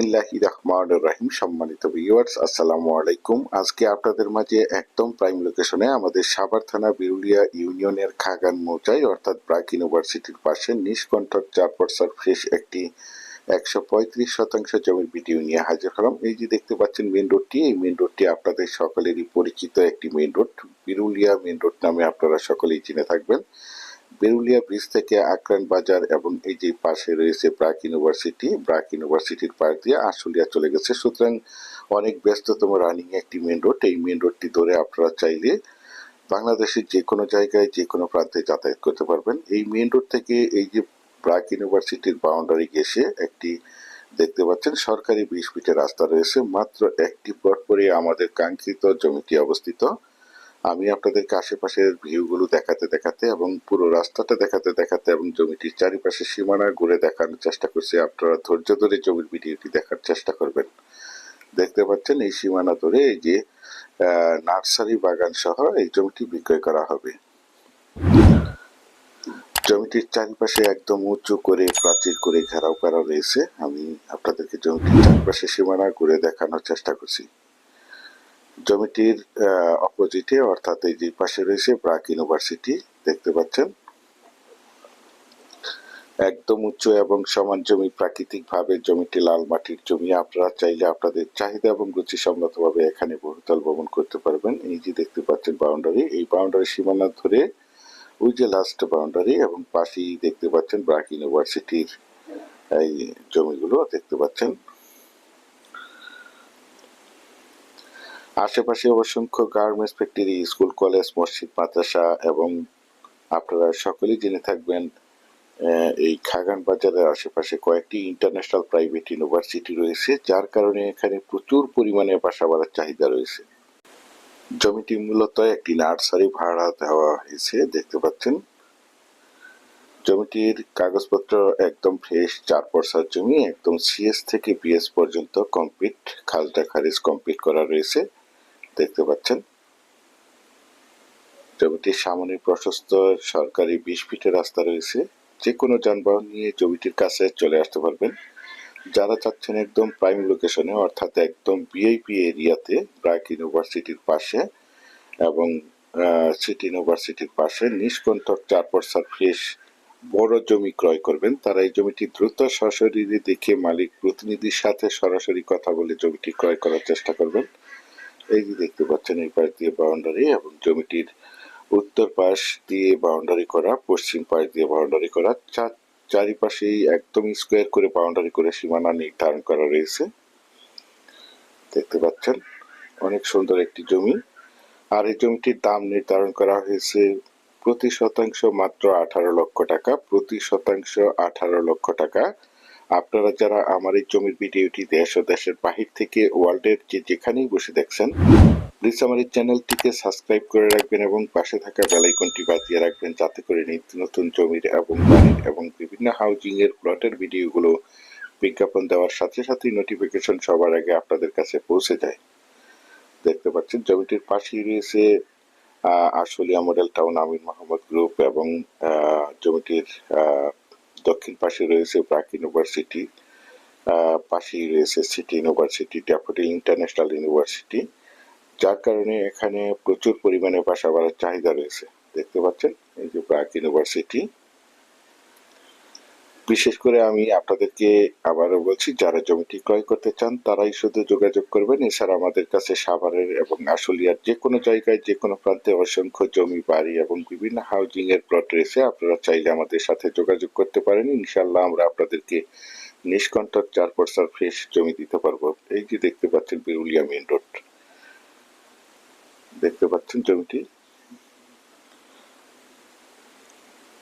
বিসমিল্লাহি রহমান রাহিম সম্মানিত ভিউয়ার্স আসসালামু আলাইকুম। আজকে আপনাদের মাঝে একদম প্রাইম লোকেশনে আমাদের সাভার থানা বিরুলিয়া ইউনিয়নের খাগান মৌজায় অর্থাৎ ব্রাক ইউনিভার্সিটির পাশে নিষ্কণ্ঠক চার ফ্রেশ একটি একশো পঁয়ত্রিশ শতাংশ জমির ভিডিও নিয়ে হাজির হলাম। এই যে দেখতে পাচ্ছেন মেন রোডটি এই মেন রোডটি আপনাদের সকলেরই পরিচিত একটি main road Birulia main road নামে আপনারা সকলেই চিনে থাকবেন। বেরুলিয়া ব্রিজ থেকে আক্রান বাজার এবং এই যে পাশে রয়েছে ব্রাক ইউনিভার্সিটি, ব্রাক ইউনিভার্সিটির পাশ দিয়ে আশুলিয়া চলে গেছে। সুতরাং অনেক ব্যস্ততম রানিং একটি মেন রোড এই মেন রোডটি ধরে আপনারা চাইলে বাংলাদেশের যে কোনো জায়গায়, যে কোনো প্রান্তে যাতায়াত করতে পারবেন। এই মেন রোড থেকে এই যে ব্রাক ইউনিভার্সিটির বাউন্ডারি ঘেসে একটি দেখতে পাচ্ছেন, সরকারি বিশ ফিটের রাস্তা রয়েছে। মাত্র একটি প্লট পরে আমাদের কাঙ্ক্ষিত জমিটি অবস্থিত। আমি আপনাদেরকে আশেপাশের ভিউগুলো দেখাতে দেখাতে এবং পুরো রাস্তাটা দেখাতে দেখাতে এবং জমিটির চারিপাশে সীমানা ঘুরে দেখানোর চেষ্টা করছি। আপনারা ধৈর্য ধরে জমির ভিডিওটি দেখার চেষ্টা করবেন। দেখতে পাচ্ছেন এই সীমানা ধরে এই যে নার্সারি বাগান সহ এই জমিটি বিক্রয় করা হবে। জমিটির চারিপাশে একদম উঁচু করে, প্রাচীর করে ঘেরাও করা রয়েছে। আমি আপনাদেরকে জমিটির চারিপাশে সীমানা ঘুরে দেখানোর চেষ্টা করছি। জমিটির অপোজিটে, অর্থাৎ এই যে পাশে রয়েছে ব্রাক ইউনিভার্সিটি, দেখতে পাচ্ছেন। একদম উচ্চ এবং সমান জমি প্রাকৃতিক ভাবে জমিটি লাল মাটির জমি। আপনারা চাইলে আপনাদের চাহিদা এবং রুচি সম্মতভাবে এখানে বহুতল ভবন করতে পারবেন। এই যে দেখতে পাচ্ছেন বাউন্ডারি এই বাউন্ডারি সীমানা ধরে ওই যে লাস্ট বাউন্ডারি এবং পাশেই দেখতে পাচ্ছেন ব্রাক ইউনিভার্সিটির, এই জমিগুলো দেখতে পাচ্ছেন। আশেপাশে অসংখ্য গার্মেন্টস ফ্যাক্টরি, স্কুল, কলেজ, মসজিদ, মাদ্রাসা এবং আপনারা সকলেই জেনে থাকবেন এই খাগান বাজারের আশেপাশে কয়েকটি ইন্টারন্যাশনাল প্রাইভেট ইউনিভার্সিটি রয়েছে, যার কারণে এখানে প্রচুর পরিমাণে বাসা বাড়ার চাহিদা রয়েছে। জমিটি মূলত একটি নার্সারি ভাড়া দেওয়া হয়েছে, দেখতে পাচ্ছেন। জমিটির কাগজপত্র একদম ফ্রেশ চার পরসার জমি, একদম সিএস থেকে পিএস পর্যন্ত কমপ্লিট খাজনা খারিজ কমপ্লিট করা রয়েছে। দেখতে পাচ্ছেন। জমিটির সামনে প্রশস্ত, সরকারি বিশ ফিটের রাস্তা রয়েছে। যে কোনো যানবাহন নিয়ে জমিটির কাছে চলে আসতে পারবেন। যারা চাচ্ছেন একদম প্রাইম লোকেশনে, অর্থাৎ একদম বিআইপি এরিয়াতে ব্রাক ইউনিভার্সিটির পাশে এবং সিটি ইউনিভার্সিটির পাশে নিষ্কণ্ঠক চার পরসার ফ্রেশ বড় জমি ক্রয় করবেন। তারা এই জমিটি দ্রুত সশরীরে দেখে মালিক প্রতিনিধির সাথে সরাসরি কথা বলে জমিটি ক্রয় করার চেষ্টা করবেন। এই যে দেখতে পাচ্ছেন, এই পাশ দিয়ে বাউন্ডারি এবং জমিটির উত্তর পাশ দিয়ে বাউন্ডারি করা, পশ্চিম পাশ দিয়ে বাউন্ডারি করা, চার, চারিপাশেই একদম স্কোয়ার করে বাউন্ডারি করে সীমানা নির্ধারণ করা রয়েছে। দেখতে পাচ্ছেন, অনেক সুন্দর একটি জমি। আর এই জমিটির দাম নির্ধারণ করা হয়েছে প্রতি শতাংশ মাত্র আঠারো লক্ষ টাকা, প্রতি শতাংশ আঠারো লক্ষ টাকা। আপনারা যারা আমার এই জমির ভিডিওটি দেশ ও দেশের বাহির থেকে ওয়ার্ল্ডের যে যেখানেই বসে দেখছেন প্লিজ আমার এই চ্যানেলটিকে সাবস্ক্রাইব করে রাখবেন এবং পাশে থাকা বেলাইকনটি বাজিয়ে রাখবেন যাতে করে নিত্য নতুন জমির এবং বাড়ির এবং বিভিন্ন হাউজিং এর প্লটের ভিডিওগুলো বিজ্ঞাপন দেওয়ার সাথে সাথে নোটিফিকেশন সবার আগে আপনাদের কাছে পৌঁছে যায়। দেখতে পাচ্ছেন জমিটির পাশেই রয়েছে Ashulia model town Amir Mohammad group এবং জমিটির দক্ষিণ পাশে রয়েছে ব্রাক ইউনিভার্সিটি পাশেই রয়েছে city university, Daffodil international university, যার কারণে এখানে প্রচুর পরিমাণে বাসা বাড়ার চাহিদা রয়েছে। দেখতে পাচ্ছেন? এই যে ব্রাক ইউনিভার্সিটি বিশেষ করে আমি আপনাদেরকে আবারও বলছি, যারা জমিটি ক্রয় করতে চান তারাই শুধু যোগাযোগ করবেন। এছাড়া আমাদের কাছে সাভারের এবং আশুলিয়ার যে কোনো জায়গায় যে কোনো প্রান্তে অসংখ্য জমি, বাড়ি এবং বিভিন্ন হাউজিং এর প্লট রয়েছে। আপনারা চাইলে আমাদের সাথে যোগাযোগ করতে পারেন। ইনশাল্লাহ আমরা আপনাদেরকে নিষ্কণ্ঠক চার পরসার ফ্রেশ জমি দিতে পারব। এই যে দেখতে পাচ্ছেন, বিরুলিয়া মেন রোড দেখতে পাচ্ছেন জমিটি?